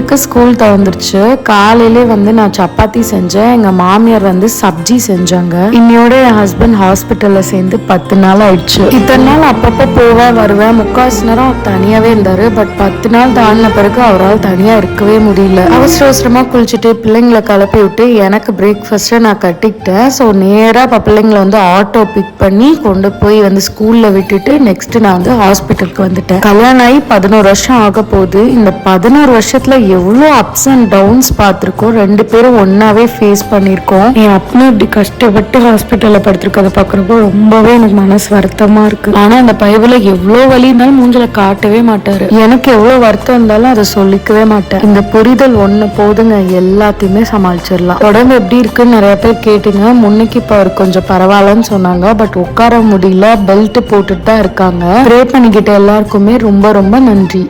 பிள்ளைங்களுக்கு ஸ்கூல் திறந்துருச்சு. காலையிலே வந்து நான் சப்பாத்தி செஞ்சேன். எங்க மாமியார் வந்து சப்ஜி செஞ்சாங்க. இன்னையோட என் ஹஸ்பண்ட் ஹாஸ்பிட்டல்ல சேர்ந்து பத்து நாள் ஆயிடுச்சு. இத்தனை நாள் அப்பப்போ போவேன் வருவேன் முக்காசு நேரம் தனியாகவே தனியாவே இருந்தாரு. பட் பத்து நாள் தாண்டின பிறகு அவரால் தனியா இருக்கவே முடியல. அவசர அவசரமா குளிச்சுட்டு பிள்ளைங்களை கிளப்பி விட்டு எனக்கு பிரேக்ஃபாஸ்ட்டை நான் கட்டிக்கிட்டேன். ஸோ நேராக இப்போ பிள்ளைங்களை வந்து ஆட்டோ பிக் பண்ணி கொண்டு போய் வந்து ஸ்கூல்ல விட்டுட்டு நெக்ஸ்ட் நான் வந்து ஹாஸ்பிட்டலுக்கு வந்துட்டேன். கல்யாணம் ஆகி பதினோரு வருஷம் ஆக போகுது இந்த பதினோரு வருஷத்துல எவ்வளோ அப்ஸ் அண்ட் டவுன்ஸ் பார்த்துருக்கோம். ரெண்டு பேரும் ஒன்னாவே ஃபேஸ் பண்ணியிருக்கோம். என் அப்பனும் இப்படி கஷ்டப்பட்டு ஹாஸ்பிட்டலில் படுத்திருக்கதை பார்க்குறப்போ ரொம்பவே எனக்கு மனசு வருத்தமாக இருக்கு. ஆனால் அந்த பயவுல எவ்வளோ வழி இருந்தாலும் மூஞ்சில காட்டவே மாட்டாரு. எனக்கு எவ்வளோ வருத்தம் இருந்தாலும் அதை சொல்லிக்கவே மாட்டேன். இந்த புரிதல் ஒன்று போதுங்க எல்லாத்தையுமே சமாளிச்சிடலாம். உடம்பு எப்படி இருக்குன்னு நிறைய பேர் கேட்டுங்க. முன்னைக்கு இப்போ கொஞ்சம் பரவாயில்லன்னு சொன்னாங்க. பட் உட்கார முடியல பெல்ட் போட்டுட்டு தான் இருக்காங்க. ப்ரே பண்ணிக்கிட்ட எல்லாருக்குமே ரொம்ப ரொம்ப நன்றி.